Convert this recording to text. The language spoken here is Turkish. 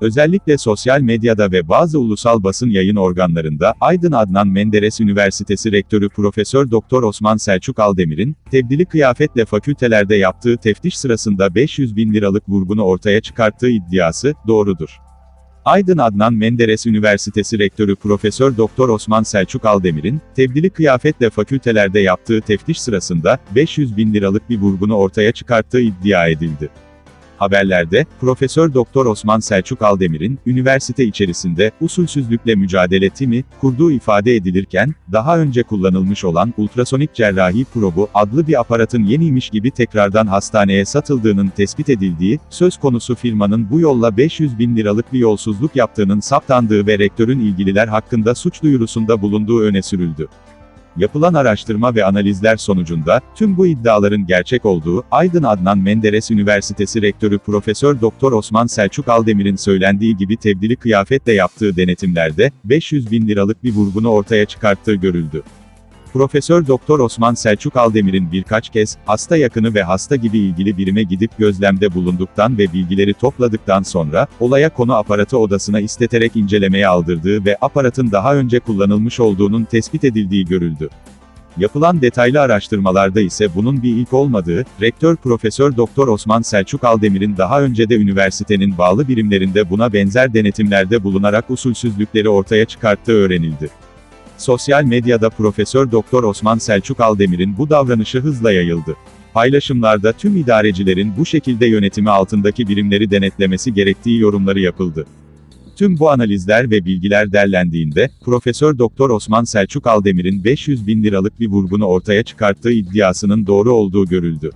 Özellikle sosyal medyada ve bazı ulusal basın yayın organlarında Aydın Adnan Menderes Üniversitesi Rektörü Profesör Doktor Osman Selçuk Aldemir'in tebdili kıyafetle fakültelerde yaptığı teftiş sırasında 500 bin liralık vurgunu ortaya çıkarttığı iddiası doğrudur. Aydın Adnan Menderes Üniversitesi Rektörü Profesör Doktor Osman Selçuk Aldemir'in tebdili kıyafetle fakültelerde yaptığı teftiş sırasında 500 bin liralık bir vurgunu ortaya çıkarttığı iddia edildi. Haberlerde, Profesör Doktor Osman Selçuk Aldemir'in, üniversite içerisinde, usulsüzlükle mücadele timi, kurduğu ifade edilirken, daha önce kullanılmış olan, ultrasonik cerrahi probu, adlı bir aparatın yeniymiş gibi tekrardan hastaneye satıldığının tespit edildiği, söz konusu firmanın bu yolla 500 bin liralık bir yolsuzluk yaptığının saptandığı ve rektörün ilgililer hakkında suç duyurusunda bulunduğu öne sürüldü. Yapılan araştırma ve analizler sonucunda, tüm bu iddiaların gerçek olduğu, Aydın Adnan Menderes Üniversitesi Rektörü Profesör Doktor Osman Selçuk Aldemir'in söylendiği gibi tebdili kıyafetle yaptığı denetimlerde, 500 bin liralık bir vurgunu ortaya çıkarttığı görüldü. Profesör Doktor Osman Selçuk Aldemir'in birkaç kez, hasta yakını ve hasta gibi ilgili birime gidip gözlemde bulunduktan ve bilgileri topladıktan sonra, olaya konu aparatı odasına isteterek incelemeye aldırdığı ve aparatın daha önce kullanılmış olduğunun tespit edildiği görüldü. Yapılan detaylı araştırmalarda ise bunun bir ilk olmadığı, Rektör Profesör Doktor Osman Selçuk Aldemir'in daha önce de üniversitenin bağlı birimlerinde buna benzer denetimlerde bulunarak usulsüzlükleri ortaya çıkarttığı öğrenildi. Sosyal medyada Profesör Doktor Osman Selçuk Aldemir'in bu davranışı hızla yayıldı. Paylaşımlarda tüm idarecilerin bu şekilde yönetimi altındaki birimleri denetlemesi gerektiği yorumları yapıldı. Tüm bu analizler ve bilgiler derlendiğinde, Profesör Doktor Osman Selçuk Aldemir'in 500 bin liralık bir vurgunu ortaya çıkarttığı iddiasının doğru olduğu görüldü.